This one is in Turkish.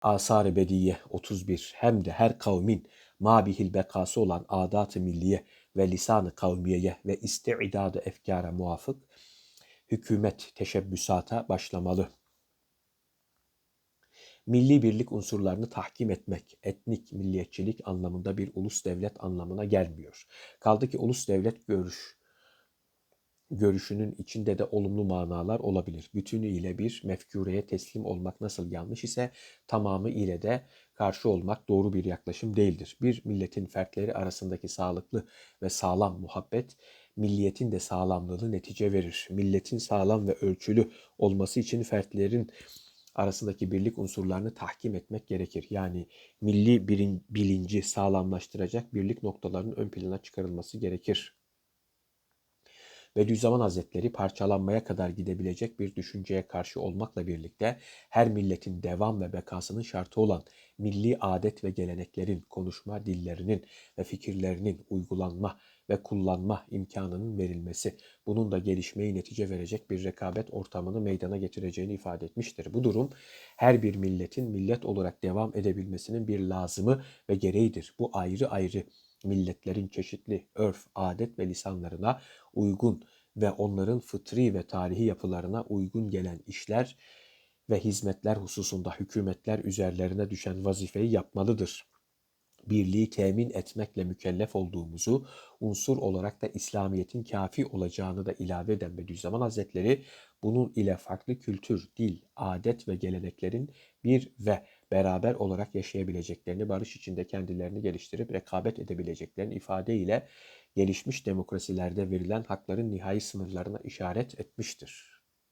Asar-ı Bediye 31 hem de her kavmin mabihil bekası olan adat-ı milliye ve lisan-ı kavmiyeye ve isti'dadı efkara muvafık hükümet teşebbüsata başlamalı. Milli birlik unsurlarını tahkim etmek, etnik milliyetçilik anlamında bir ulus devlet anlamına gelmiyor. Kaldı ki ulus devlet görüş, görüşünün içinde de olumlu manalar olabilir. Bütünüyle bir mefkureye teslim olmak nasıl yanlış ise tamamı ile de karşı olmak doğru bir yaklaşım değildir. Bir milletin fertleri arasındaki sağlıklı ve sağlam muhabbet milliyetin de sağlamlığını netice verir. Milletin sağlam ve ölçülü olması için fertlerin arasındaki birlik unsurlarını tahkim etmek gerekir. Yani milli bilinci sağlamlaştıracak birlik noktalarının ön plana çıkarılması gerekir. Bediüzzaman Hazretleri parçalanmaya kadar gidebilecek bir düşünceye karşı olmakla birlikte her milletin devam ve bekasının şartı olan milli adet ve geleneklerin, konuşma dillerinin ve fikirlerinin uygulanma ve kullanma imkanının verilmesi, bunun da gelişmeyi netice verecek bir rekabet ortamını meydana getireceğini ifade etmiştir. Bu durum her bir milletin millet olarak devam edebilmesinin bir lazımı ve gereğidir. Bu ayrı ayrı milletlerin çeşitli örf, adet ve lisanlarına uygun ve onların fıtri ve tarihi yapılarına uygun gelen işler ve hizmetler hususunda hükümetler üzerlerine düşen vazifeyi yapmalıdır. Birliği temin etmekle mükellef olduğumuzu, unsur olarak da İslamiyet'in kafi olacağını da ilave eden Bediüzzaman Hazretleri, bunun ile farklı kültür, dil, adet ve geleneklerin bir ve beraber olarak yaşayabileceklerini, barış içinde kendilerini geliştirip rekabet edebileceklerini ifadeyle gelişmiş demokrasilerde verilen hakların nihai sınırlarına işaret etmiştir.